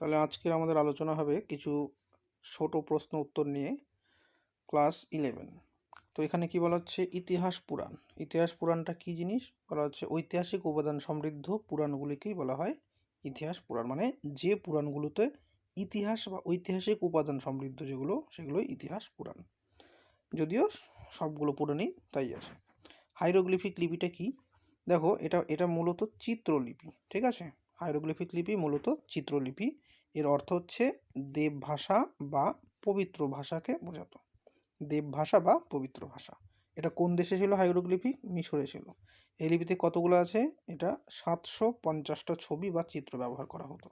তাহলে আজকের আমাদের আলোচনা হবে কিছু ছোট প্রশ্ন উত্তর নিয়ে ক্লাস ইলেভেন। তো এখানে কি বলা হচ্ছে? ইতিহাস পুরাণ। ইতিহাস পুরাণটা কি জিনিস? বলা হচ্ছে ঐতিহাসিক উপাদান সমৃদ্ধ পুরাণগুলিকেই বলা হয় ইতিহাস পুরাণ। মানে যে পুরাণগুলোতে ইতিহাস বা ঐতিহাসিক উপাদান সমৃদ্ধ যেগুলো সেগুলোই ইতিহাস পুরাণ। যদিও সবগুলো পুরাণই তাই আছে। হাইরোগ্লিফিক লিপিটা কি? দেখো, এটা এটা মূলত চিত্রলিপি, ঠিক আছে? হাইরোগ্লিফিক লিপি মূলত চিত্রলিপি। এর অর্থ হচ্ছে দেব ভাষা বা পবিত্র ভাষাকে বোঝাতো। দেব ভাষা বা পবিত্র ভাষা। এটা কোন দেশে ছিল হাইরোগ্লিপি মিশরে ছিল। এই লিপিতে কতগুলো আছে? এটা সাতশো পঞ্চাশটা ছবি বা চিত্র ব্যবহার করা হতো।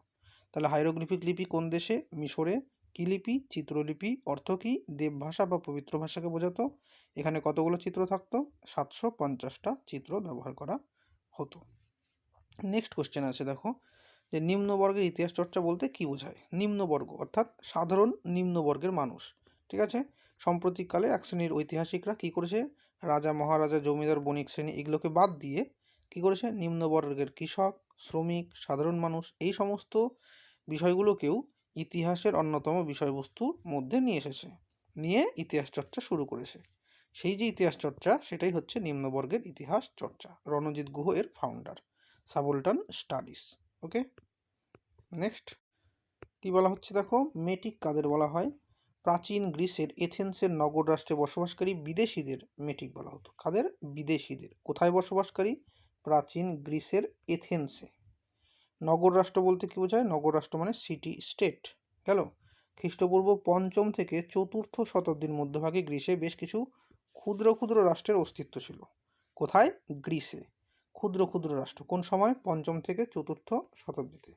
তাহলে হাইরোগ্লিফিক লিপি কোন দেশে? মিশরে। কি লিপি? চিত্রলিপি। অর্থ কি? দেব ভাষা বা পবিত্র ভাষাকে বোঝাতো। এখানে কতগুলো চিত্র থাকতো? সাতশো পঞ্চাশটা চিত্র ব্যবহার করা হতো। নেক্সট কোশ্চেন আছে, দেখো। যে নিম্নবর্গের ইতিহাস চর্চা বলতে কি বোঝায়? নিম্নবর্গ, অর্থাৎ সাধারণ নিম্নবর্গের মানুষ, ঠিক আছে? সাম্প্রতিককালে এক শ্রেণির ঐতিহাসিকরা কি করেছে? রাজা, মহারাজা, জমিদার, বণিক শ্রেণি এগুলোকে বাদ দিয়ে কি করেছে? নিম্নবর্গের কৃষক, শ্রমিক, সাধারণ মানুষ, এই সমস্ত বিষয়গুলোকেও ইতিহাসের অন্যতম বিষয়বস্তুর মধ্যে নিয়ে এসেছে, নিয়ে ইতিহাস চর্চা শুরু করেছে। সেই যে ইতিহাস চর্চা, সেটাই হচ্ছে নিম্নবর্গের ইতিহাস চর্চা, রণজিৎ গুহ এর founder subaltern studies okay? Next, কি বলা হচ্ছে দেখো? মেটিক কাদের বলা হয়? প্রাচীন গ্রিসের, এথেন্সের নগর রাষ্ট্রে বসবাসকারী বিদেশিদের মেটিক বলা হতো। কাদের? বিদেশিদের। কোথায় বসবাসকারী? প্রাচীন গ্রিসের এথেন্সে। নগর রাষ্ট্র বলতে কি বোঝায়? নগর রাষ্ট্র মানে সিটি, স্টেট। গেল? খ্রিস্টপূর্ব পঞ্চম থেকে চতুর্থ শতাব্দীর মধ্যভাগে গ্রিসে বেশ কিছু ক্ষুদ্র ক্ষুদ্র রাষ্ট্রের অস্তিত্ব ছিল। কোথায়? গ্রিসে। ক্ষুদ্র ক্ষুদ্র রাষ্ট্র, কোন সময়? পঞ্চম থেকে চতুর্থ শতাব্দীতে।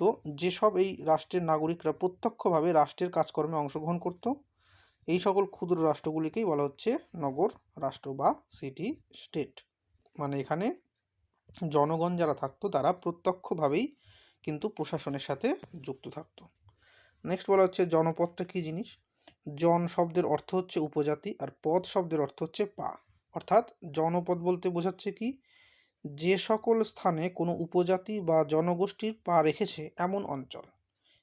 তো যেসব এই রাষ্ট্রের নাগরিকরা প্রত্যক্ষভাবে রাষ্ট্রের কাজকর্মে অংশগ্রহণ করত, এই সকল ক্ষুদ্র রাষ্ট্রগুলিকেই বলা হচ্ছে নগর রাষ্ট্র বা সিটি স্টেট মানে এখানে জনগণ যারা থাকতো, তারা প্রত্যক্ষভাবেই কিন্তু প্রশাসনের সাথে যুক্ত থাকতো। নেক্সট বলা হচ্ছে জনপদটা কী জিনিস? জন শব্দের অর্থ হচ্ছে উপজাতি আর পদ শব্দের অর্থ হচ্ছে পা। অর্থাৎ জনপদ বলতে বোঝাচ্ছে কি? যে সকল স্থানে কোনো উপজাতি বা জনগোষ্ঠীর পা রেখেছে এমন অঞ্চল।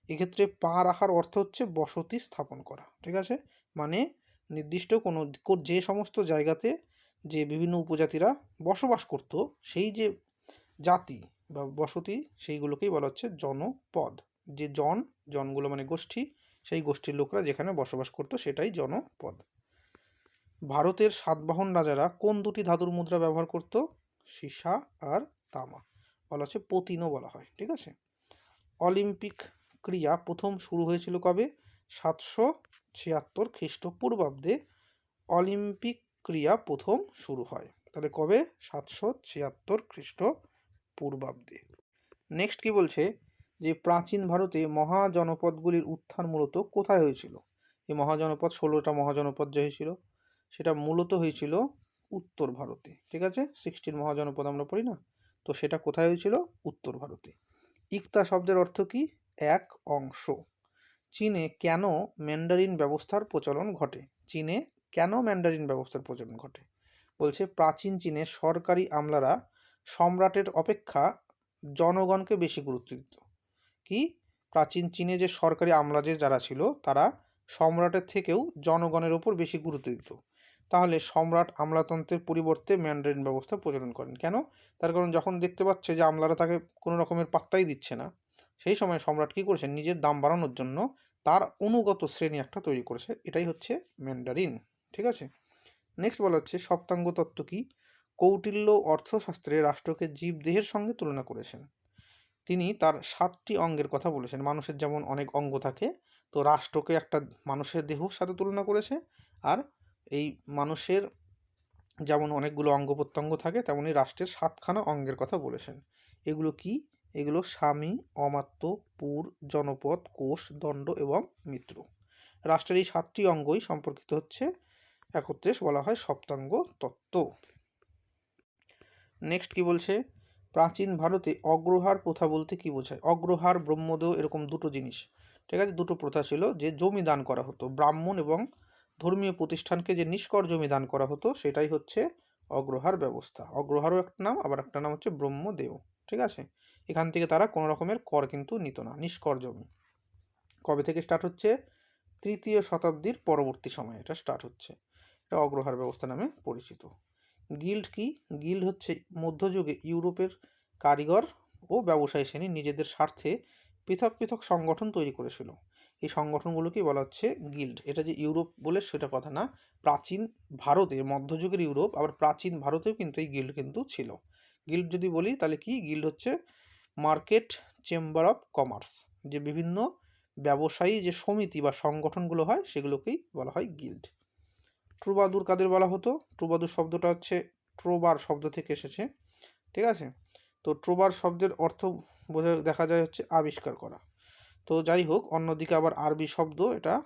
এক্ষেত্রে পা রাখার অর্থ হচ্ছে বসতি স্থাপন করা, ঠিক আছে? মানে নির্দিষ্ট কোনো যে সমস্ত জায়গাতে যে বিভিন্ন উপজাতিরা বসবাস করত, সেই যে জাতি বা বসতি, সেইগুলোকেই বলা হচ্ছে জনপদ। যে জন, জনগুলো মানে গোষ্ঠী, সেই গোষ্ঠীর লোকরা যেখানে বসবাস করতো, সেটাই জনপদ। ভারতের সাতবাহন রাজারা কোন দুটি ধাতুর মুদ্রা ব্যবহার করত? সীসা আর তামা, বলা হচ্ছে পতিনও বলা হয়, ঠিক আছে? অলিম্পিক ক্রিয়া প্রথম শুরু হয়েছিল কবে? সাতশো ছিয়াত্তর খ্রিস্টপূর্বাব্দে অলিম্পিক ক্রিয়া প্রথম শুরু হয়। তাহলে কবে? সাতশো ছিয়াত্তর খ্রিস্ট পূর্বাব্দে নেক্সট কি বলছে? যে প্রাচীন ভারতে মহাজনপদগুলির উত্থান মূলত কোথায় হয়েছিল? এই মহাজনপদ, ষোলোটা মহাজনপদ যে হয়েছিল, সেটা মূলত হয়েছিল উত্তর ভারতে, ঠিক আছে? সিক্সটিন মহাজনপদ আমরা পড়ি না? তো সেটা কোথায় হয়েছিল? উত্তর ভারতে। ইকতা শব্দের অর্থ কি? এক অংশ। চীনে কেন ম্যান্ডারিন ব্যবস্থার প্রচলন ঘটে? চীনে কেন ম্যান্ডারিন ব্যবস্থার প্রচলন ঘটে? বলছে প্রাচীন চীনে সরকারি আমলারা সম্রাটের অপেক্ষা জনগণকে বেশি গুরুত্ব দিত। কি? প্রাচীন চীনে যে সরকারি আমলা যে যারা ছিল, তারা সম্রাটের থেকেও জনগণের ওপর বেশি গুরুত্ব দিত। তাহলে সম্রাট আমলাতন্ত্রের পরিবর্তে ম্যান্ডারিন ব্যবস্থা প্রচলন করেন। কেন? তার কারণ যখন দেখতে পাচ্ছে যে আমলারা তাকে কোনো রকমের পাত্তাই দিচ্ছে না, সেই সময় সম্রাট কী করেছেন নিজের দাম বাড়ানোর জন্য তার অনুগত শ্রেণি একটা তৈরি করেছে। এটাই হচ্ছে ম্যান্ডারিন। ঠিক আছে? নেক্সট বলা হচ্ছে সপ্তাঙ্গ তত্ত্ব কি? কৌটিল্য অর্থশাস্ত্রে রাষ্ট্রকে জীবদেহের সঙ্গে তুলনা করেছেন। তিনি তার সাতটি অঙ্গের কথা বলেছেন। মানুষের যেমন অনেক অঙ্গ থাকে, তো রাষ্ট্রকে একটা মানুষের দেহর সাথে তুলনা করেছে, আর এই মানুষের যেমন অনেকগুলো অঙ্গ প্রত্যঙ্গ থাকে তেমনই রাষ্ট্রের সাতখানা অঙ্গের কথা বলেছেন। এগুলো কি? এগুলো স্বামী, অমাত্য, পুর, জনপদ, কোষ, দণ্ড এবং মিত্র। রাষ্ট্রের এই সাতটি অঙ্গই সম্পর্কিত হচ্ছে একত্রে বলা হয় সপ্তাঙ্গ তত্ত্ব। নেক্সট কি বলছে? প্রাচীন ভারতে অগ্রহার প্রথা বলতে কি বোঝায়? অগ্রহার, ব্রহ্মদেহ এরকম দুটো জিনিস। ঠিক আছে? দুটো প্রথা ছিল যে জমি দান করা হতো, ব্রাহ্মণ এবং ধর্মীয় প্রতিষ্ঠানকে যে নিষ্কর জমি দান করা হতো, সেটাই হচ্ছে অগ্রহার ব্যবস্থা। অগ্রহারও একটা নাম, আবার একটা নাম হচ্ছে ব্রহ্মদেহ ঠিক আছে? এখান থেকে তারা কোনো রকমের কর কিন্তু নিত না, নিষ্কর জমি। কবে থেকে স্টার্ট হচ্ছে? তৃতীয় শতাব্দীর পরবর্তী সময়ে এটা স্টার্ট হচ্ছে। এটা অগ্রহার ব্যবস্থা নামে পরিচিত। গিল্ড কি? গিল্ড হচ্ছে মধ্যযুগে ইউরোপের কারিগর ও ব্যবসায়ী শ্রেণি নিজেদের স্বার্থে পৃথক পৃথক সংগঠন তৈরি করেছিল। এই সংগঠনগুলোকেই বলা হচ্ছে গিল্ড এটা যে ইউরোপ বলে সেটা কথা না, প্রাচীন ভারতে, মধ্যযুগের ইউরোপ, আবার প্রাচীন ভারতেও কিন্তু এই গিল্ড কিন্তু ছিল। গিল্ড যদি বলি তাহলে কি? গিল্ড হচ্ছে মার্কেট চেম্বার অফ কমার্স যে বিভিন্ন ব্যবসায়ী, যে সমিতি বা সংগঠনগুলো হয়, সেগুলোকেই বলা হয় গিল্ড ট্রুবাদুর কাদের বলা হতো? ট্রুবাদুর শব্দটা হচ্ছে ট্রোবার শব্দ থেকে এসেছে, ঠিক আছে? তো ট্রোবার শব্দের অর্থ বোঝা, দেখা যায় হচ্ছে আবিষ্কার করা। তো যাই হোক, অন্যদিকে আবার আরবি শব্দ এটা।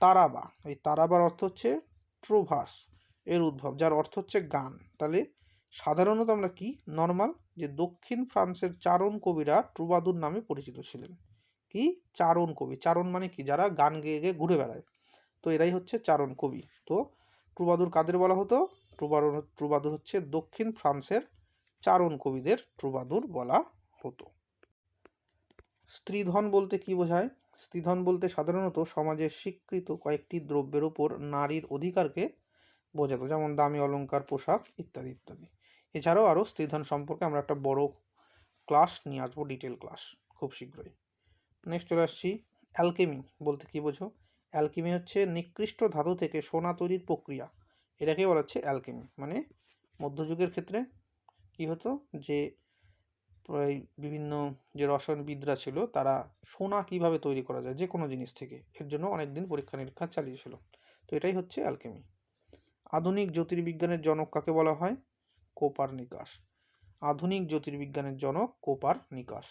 তারাবা, এই তারাবার অর্থ হচ্ছে ট্রোভাস এর উদ্ভব, যার অর্থ হচ্ছে গান। তাহলে সাধারণত আমরা কি? নর্মাল, যে দক্ষিণ ফ্রান্সের চারণ কবিরা ট্রুবাদুর নামে পরিচিত ছিলেন। কি? চারণ কবি। চারণ মানে কি? যারা গান গেয়ে গেয়ে ঘুরে বেড়ায়। তো এরাই হচ্ছে চারণ কবি। তো ট্রুবাদুর কাদের বলা হতো? ট্রুবাদুর ট্রুবাদুর হচ্ছে দক্ষিণ ফ্রান্সের চারণ কবিদের ট্রুবাদুর বলা হতো। স্ত্রীধন বলতে কি বোঝায়? স্ত্রীধন বলতে সাধারণত সমাজের স্বীকৃত কয়েকটি দ্রব্যের ওপর নারীর অধিকারকে বোঝাতো, যেমন দামি অলংকার, পোশাক ইত্যাদি ইত্যাদি। এছাড়াও আরও স্ত্রীধন সম্পর্কে আমরা একটা বড় ক্লাস নিয়ে আসব, ডিটেল ক্লাস, খুব শীঘ্রই। নেক্সট চলে আসছি, অ্যালকেমি বলতে কি বোঝো? অ্যালকেমি হচ্ছে নিকৃষ্ট ধাতু থেকে সোনা তৈরির প্রক্রিয়া। এটাকে বলা হচ্ছে অ্যালকেমি। মানে মধ্যযুগের ক্ষেত্রে কি হতো? যে এই বিভিন্ন যে রসায়নবিদরা ছিল, তারা সোনা কীভাবে তৈরি করা যায়, যে কোনো জিনিস থেকে, এর জন্য অনেক দিন পরীক্ষা নিরীক্ষা চালিয়েছিল। তো এটাই হচ্ছে অ্যালকেমি আধুনিক জ্যোতির্বিজ্ঞানের জনক কাকে বলা হয়? কোপার নিকাশ আধুনিক জ্যোতির্বিজ্ঞানের জনক কোপার নিকাশ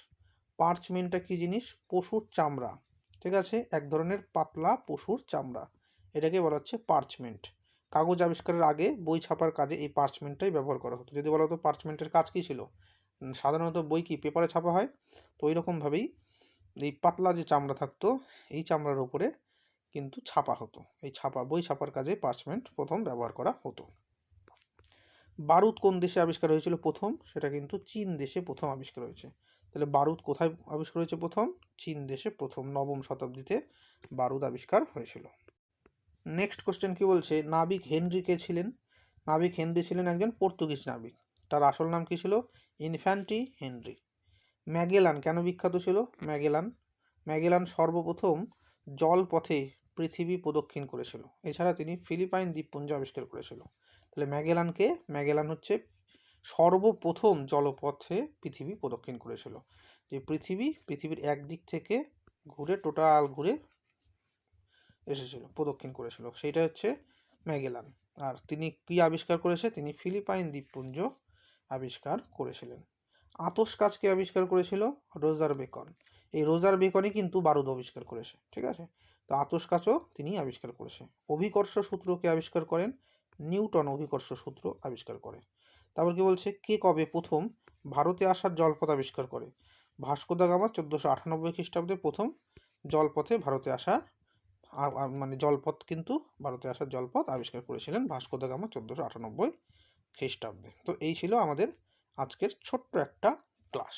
পার্চমেন্টটা কি জিনিস? পশুর চামড়া। ঠিক আছে? এক ধরনের পাতলা পশুর চামড়া। এটাকে বলা হচ্ছে পার্চমেন্ট। কাগজ আবিষ্কারের আগে বই ছাপার কাজে এই পার্চমেন্টটাই ব্যবহার করা হতো। যদি বলা হতো পার্চমেন্টের কাজ কী ছিল? সাধারণত বই কি পেপারে ছাপা হয়? তো ওই রকমভাবেই এই পাতলা যে চামড়া থাকতো, এই চামড়ার উপরে কিন্তু ছাপা হতো। এই ছাপা, বই ছাপার কাজে পার্চমেন্ট প্রথম ব্যবহার করা হতো। বারুদ কোন দেশে আবিষ্কার হয়েছিল প্রথম? সেটা কিন্তু চীন দেশে প্রথম আবিষ্কার হয়েছে। তাহলে বারুদ কোথায় আবিষ্কার হয়েছে প্রথম? চীন দেশে প্রথম, নবম শতাব্দীতে বারুদ আবিষ্কার হয়েছিল। নেক্সট কোশ্চেন কি বলছে? নাবিক হেনরি কে ছিলেন? নাবিক হেনরি ছিলেন একজন পর্তুগিজ নাবিক। তার আসল নাম কি ছিল? ইনফ্যান্টি হেনরি। ম্যাগেলান কেন বিখ্যাত ছিল? ম্যাগেলান ম্যাগেলান সর্বপ্রথম জলপথে পৃথিবী প্রদক্ষিণ করেছিল। এছাড়া তিনি ফিলিপাইন দ্বীপপুঞ্জ আবিষ্কার করেছিল। তাহলে ম্যাগেলানকে ম্যাগেলান হচ্ছে সর্বপ্রথম জলপথে পৃথিবী প্রদক্ষিণ করেছিল। যে পৃথিবী, পৃথিবীর একদিক থেকে ঘুরে, টোটাল ঘুরে এসেছিল, প্রদক্ষিণ করেছিল। সেইটা হচ্ছে ম্যাগেলান। আর তিনি কি আবিষ্কার করেছে? তিনি ফিলিপাইন দ্বীপপুঞ্জ আবিষ্কার করেছিলেন। আতস কাজকে আবিষ্কার করেছিল? রোজার বেকন। এই রোজার বেকনই কিন্তু বারুদ আবিষ্কার করেছে, ঠিক আছে? তো আতস কাজও তিনি আবিষ্কার করেছে। অভিকর্ষ সূত্রকে আবিষ্কার করেন? নিউটন অভিকর্ষ সূত্র আবিষ্কার করে। তারপর কি বলছে? কে কবে প্রথম ভারতে আসার জলপথ আবিষ্কার করে? ভাস্কো দা গামা চোদ্দোশো আটানব্বই খ্রিস্টাব্দে প্রথম জলপথে ভারতে আসা মানে জলপথ কিন্তু ভারতে আসার জলপথ আবিষ্কার করেছিলেন ভাস্কো দা গামা চোদ্দোশো আটানব্বই খ্রিস্টাব্দে। তো এই ছিল আমাদের আজকের ছোট্ট একটা ক্লাস।